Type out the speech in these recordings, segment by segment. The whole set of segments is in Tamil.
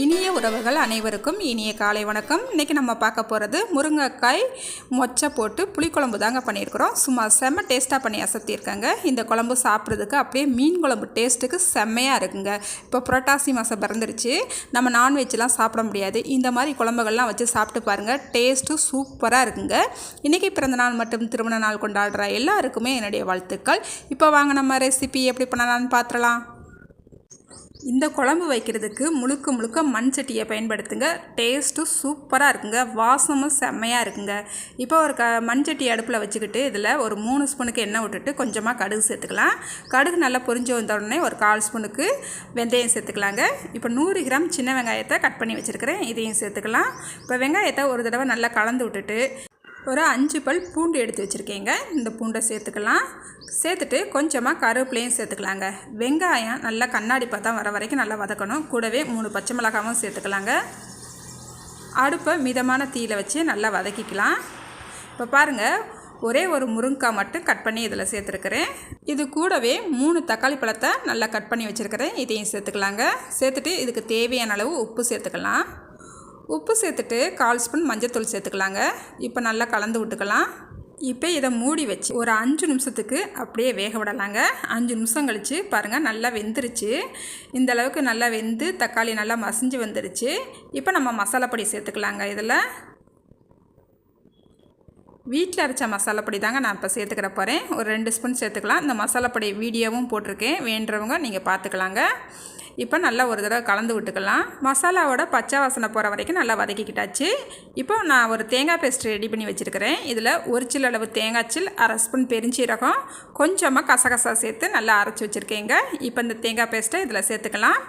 இனிய உறவுகள் அனைவருக்கும் இனிய காலை வணக்கம். இன்றைக்கி நம்ம பார்க்க போகிறது முருங்கைக்காய் மொச்சை போட்டு புளிக்குழம்பு தாங்க பண்ணியிருக்கிறோம். சும்மா செம்ம டேஸ்ட்டாக பண்ணி அசத்தியிருக்காங்க. இந்த குழம்பு சாப்பிட்றதுக்கு அப்படியே மீன் குழம்பு டேஸ்ட்டுக்கு செம்மையாக இருக்குங்க. இப்போ புரட்டாசி மாதம் பிறந்துருச்சு. நம்ம நான்வெஜ்லாம் சாப்பிட முடியாது. இந்த மாதிரி குழம்புகள்லாம் வச்சு சாப்பிட்டு பாருங்கள் டேஸ்ட்டு சூப்பராக இருக்குங்க. இன்றைக்கி பிறந்த நாள் மற்றும் திருமண நாள் கொண்டாடுற எல்லாருக்குமே என்னுடைய வாழ்த்துக்கள். இப்போ வாங்க நம்ம ரெசிபி எப்படி பண்ணலாம்னு பார்த்துடலாம். இந்த குழம்பு வைக்கிறதுக்கு முழுக்க முழுக்க மண் சட்டியை பயன்படுத்துங்க. டேஸ்ட்டு சூப்பராக இருக்குங்க. வாசமும் செம்மையாக இருக்குங்க. இப்போ ஒரு க மண் சட்டி அடுப்பில் வச்சுக்கிட்டு இதில் ஒரு மூணு ஸ்பூனுக்கு எண்ணெய் விட்டுட்டு கொஞ்சமாக கடுகு சேர்த்துக்கலாம். கடுகு நல்லா பொரிஞ்சு வந்த உடனே ஒரு கால் ஸ்பூனுக்கு வெந்தயம் சேர்த்துக்கலாங்க. இப்போ நூறு கிராம் சின்ன வெங்காயத்தை கட் பண்ணி வச்சுருக்கிறேன். இதையும் சேர்த்துக்கலாம். இப்போ வெங்காயத்தை ஒரு தடவை நல்லா கலந்து விட்டுட்டு ஒரு அஞ்சு பல் பூண்டு எடுத்து வச்சுருக்கேங்க. இந்த பூண்டை சேர்த்துக்கலாம். சேர்த்துட்டு கொஞ்சமாக கருவேப்பிலையும் சேர்த்துக்கலாங்க. வெங்காயம் நல்லா கண்ணாடி பார்த்தா வர வரைக்கும் நல்லா வதக்கணும். கூடவே மூணு பச்சை மிளகாவும் சேர்த்துக்கலாங்க. அடுப்பை மிதமான தீயில் வச்சு நல்லா வதக்கிக்கலாம். இப்போ பாருங்கள் ஒரே ஒரு முருங்கைக்காய் மட்டும் கட் பண்ணி இதில் சேர்த்துருக்குறேன். இது கூடவே மூணு தக்காளி பழத்தை நல்லா கட் பண்ணி வச்சுருக்கிறேன். இதையும் சேர்த்துக்கலாங்க. சேர்த்துட்டு இதுக்கு தேவையான அளவு உப்பு சேர்த்துக்கலாம். உப்பு சேர்த்துட்டு கால் ஸ்பூன் மஞ்சத்தூள் சேர்த்துக்கலாங்க. இப்போ நல்லா கலந்து விட்டுக்கலாம். இப்போ இதை மூடி வச்சு ஒரு அஞ்சு நிமிஷத்துக்கு அப்படியே வேக விடலாங்க. அஞ்சு நிமிஷம் கழித்து பாருங்கள் நல்லா வெந்துருச்சு. இந்த அளவுக்கு நல்லா வெந்து தக்காளி நல்லா மசிஞ்சு வந்துருச்சு. இப்போ நம்ம மசாலா பொடி சேர்த்துக்கலாங்க இதில். வீட்டில் அரைச்ச மசாலா பொடி தாங்க நான் இப்போ சேர்த்துக்கிற போகிறேன். ஒரு ரெண்டு ஸ்பூன் சேர்த்துக்கலாம். இந்த மசாலா பொடி வீடியோவும் போட்டிருக்கேன். வேண்டுறவங்க நீங்கள் பார்த்துக்கலாங்க. இப்போ நல்லா ஒரு தடவை கலந்து விட்டுக்கலாம். மசாலாவோட பச்சை வாசனை போகிற வரைக்கும் நல்லா வதக்கிக்கிட்டாச்சு. இப்போ நான் ஒரு தேங்காய் பேஸ்ட் ரெடி பண்ணி வச்சுருக்கிறேன். இதில் ஒரு சில அளவு தேங்காய்ச்சில் அரை ஸ்பூன் பெருஞ்சீரகம் கொஞ்சமாக கசகசா சேர்த்து நல்லா அரைச்சி வச்சுருக்கேங்க. இப்போ இந்த தேங்காய் பேஸ்ட்டை இதில் சேர்த்துக்கலாம்.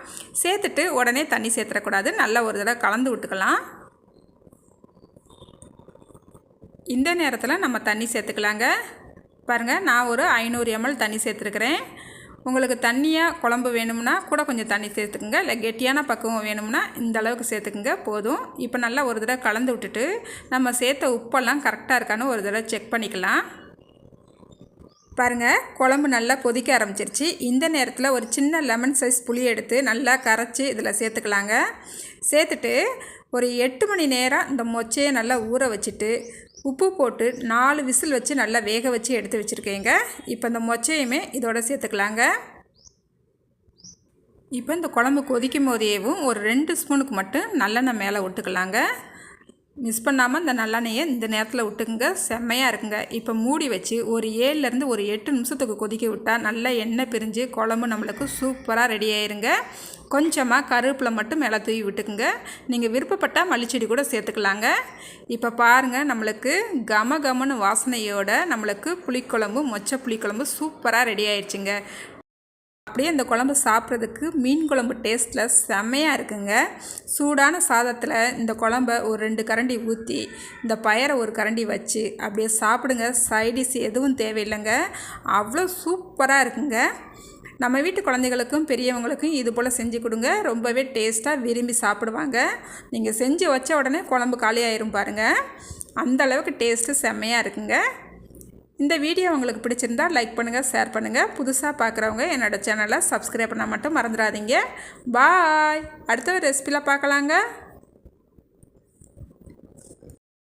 சேர்த்துட்டு உடனே தண்ணி சேர்த்துடக்கூடாது. நல்லா ஒரு தடவை கலந்து விட்டுக்கலாம். இந்த நேரத்தில் நம்ம தண்ணி சேர்த்துக்கலாங்க. பாருங்கள் நான் ஒரு ஐநூறு எம்எல் தண்ணி சேர்த்துருக்குறேன். உங்களுக்கு தண்ணியாக குழம்பு வேணும்னா கூட கொஞ்சம் தண்ணி சேர்த்துக்குங்க. இல்லை கெட்டியான பக்குவம் வேணும்னா இந்த அளவுக்கு சேர்த்துக்குங்க போதும். இப்போ நல்லா ஒரு தடவை கலந்து விட்டுட்டு நம்ம சேர்த்த உப்பெல்லாம் கரெக்டாக இருக்கான்னு ஒரு தடவை செக் பண்ணிக்கலாம். பாருங்கள் குழம்பு நல்லா கொதிக்க ஆரம்பிச்சிருச்சு. இந்த நேரத்தில் ஒரு சின்ன லெமன் சைஸ் புளி எடுத்து நல்லா கரைச்சி இதில் சேர்த்துக்கலாங்க. சேர்த்துட்டு ஒரு எட்டு மணி நேரம் இந்த மொச்சையை நல்லா ஊற வச்சுட்டு உப்பு போட்டு நாலு விசில் வச்சு நல்லா வேக வச்சு எடுத்து வச்சுருக்கேங்க. இப்போ இந்த மொச்சையுமே இதோட சேர்த்துக்கலாங்க. இப்போ இந்த குழம்பு கொதிக்கும் போதேவும் ஒரு ரெண்டு ஸ்பூனுக்கு மட்டும் நல்லெண்ணெய் மேலே விட்டுக்கலாங்க மிஸ் பண்ணாமல் இந்த நல்லெண்ணெயை இந்த நேரத்தில் விட்டுக்குங்க. செம்மையாக இருக்குங்க. இப்போ மூடி வச்சு ஒரு ஏழுலேருந்து ஒரு எட்டு நிமிஷத்துக்கு கொதிக்க விட்டால் நல்லா எண்ணெய் பிரிஞ்சு குழம்பு நம்மளுக்கு சூப்பராக ரெடி ஆயிருங்க. கொஞ்சமாக கருவேப்பிலை மட்டும் மேலே தூவி விட்டுக்குங்க. நீங்கள் விருப்பப்பட்டால் மல்லிச்செடி கூட சேர்த்துக்கலாங்க. இப்போ பாருங்கள் நம்மளுக்கு கம கமனு வாசனையோட நம்மளுக்கு புளிக்குழம்பு மொச்சை புளிக்குழம்பு சூப்பராக ரெடி ஆயிடுச்சுங்க அப்படியே இந்த குழம்பு சாப்பிட்றதுக்கு மீன் குழம்பு டேஸ்ட்டில் செம்மையாக இருக்குங்க. சூடான சாதத்தில் இந்த குழம்ப ஒரு ரெண்டு கரண்டி ஊற்றி இந்த பயரை ஒரு கரண்டி வச்சு அப்படியே சாப்பிடுங்க. சைடிஷ் எதுவும் தேவையில்லைங்க. அவ்வளோ சூப்பராக இருக்குங்க. நம்ம வீட்டு குழந்தைகளுக்கும் பெரியவங்களுக்கும் இது போல் செஞ்சு கொடுங்க. ரொம்பவே டேஸ்ட்டாக விரும்பி சாப்பிடுவாங்க. நீங்கள் செஞ்சு வச்ச உடனே குழம்பு காலியாயிரும் பாருங்கள் அந்த அளவுக்கு டேஸ்ட்டு செம்மையாக இருக்குங்க. இந்த வீடியோ உங்களுக்கு பிடிச்சிருந்தா லைக் பண்ணுங்கள் ஷேர் பண்ணுங்கள் புதுசாக பார்க்குறவங்க என்னோடய சேனலை சப்ஸ்கிரைப் பண்ணால் மட்டும் மறந்துடாதீங்க. பாய். அடுத்த ஒரு ரெசிபியில் பார்க்கலாங்க.